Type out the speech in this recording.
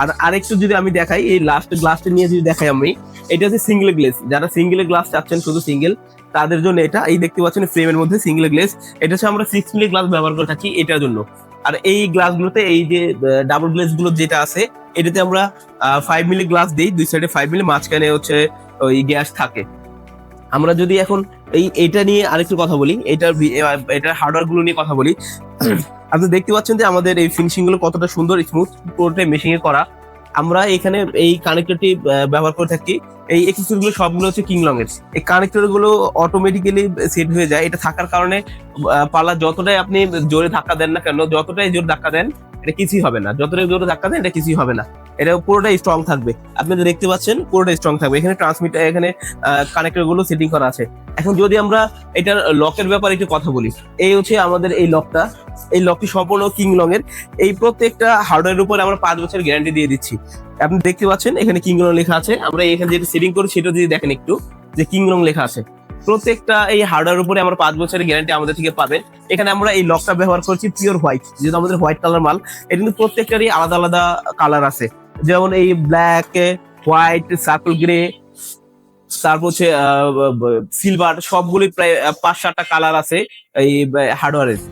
আর আরেকটু যদি আমি দেখাই, এই লাস্ট গ্লাসটা নিয়ে যদি দেখাই আমি, এটা হচ্ছে সিঙ্গেল গ্লেস যারা সিঙ্গেল গ্লাস চাচ্ছেন, শুধু সিঙ্গেল তাদের জন্য এটা, এই দেখতে পাচ্ছেন ফ্রেমের মধ্যে সিঙ্গেল গ্লেস এটা হচ্ছে আমরা সিক্স মিলি গ্লাস ব্যবহার করে থাকি এটার জন্য। আর এই গ্লাসগুলোতে এই যে ডাবল গ্লেসগুলো যেটা আছে, এটাতে আমরা ফাইভ মিলি গ্লাস দিই, দুই সাইডে ফাইভ মিলি মাঝখানে হচ্ছে ওই গ্যাস থাকে। আমরা যদি এখন এই এটা নিয়ে আরেকটু কথা বলি, এটার এটার হার্ডওয়্যারগুলো নিয়ে কথা বলি। আপনি দেখতে পাচ্ছেন যে আমাদের এই ফিনিশিংগুলো কতটা সুন্দর স্মুথ পুরোটাই মেশিং এ করা। আমরা এখানে এই কানেক্টরটি ব্যবহার করে থাকি। এই এক্সেসরি গুলো সবগুলো হচ্ছে কিংলং এর। এই কানেক্টরগুলো অটোমেটিক্যালি সেট হয়ে যায়। এটা থাকার কারণে পালা যতটাই আপনি জোরে ধাক্কা দেন না কেন, যতটাই জোরে ধাক্কা দেন এটা কিছুই হবে না। যতটাই জোরে ধাক্কা দেন, এটা কিছুই হবে না। এটা পুরোটাই স্ট্রং থাকবে। আপনি দেখতে পাচ্ছেন, পুরোটাই স্ট্রং থাকবে। এখানে ট্রান্সমিটার এখানে কানেক্টরগুলো সেটিং করা আছে। এখন যদি আমরা এটার লকের ব্যাপারে একটু কথা বলি, এই হচ্ছে আমাদের এই লকটা এই লকটি সম্পূর্ণ কিংলং এর এই প্রত্যেকটা হার্ডওয়্যার উপরে আমরা পাঁচ বছর গ্যারান্টি দিয়ে দিচ্ছি। আপনি দেখতে পাচ্ছেন, এখানে কিংলং লেখা আছে। আমরা এখানে যেটা সেটিং করি, সেটা যদি দেখেন একটু, যে কিংলং লেখা আছে। প্রত্যেকটা এই হার্ডওয়ার উপরে আমরা পাঁচ বছরের গ্যারান্টি আমাদের থেকে পাবেন। এখানে আমরা এই লকটা ব্যবহার করছি পিওর হোয়াইট যেহেতু আমাদের হোয়াইট কালার মাল এটা কিন্তু প্রত্যেকটারই আলাদা আলাদা কালার আছে। যেমন এই ব্ল্যাক হোয়াইট সার্কল গ্রে তারপর হচ্ছে সিলভার সবগুলি প্রায় পাঁচ সাতটা কালার আছে এই হার্ডওয়ারের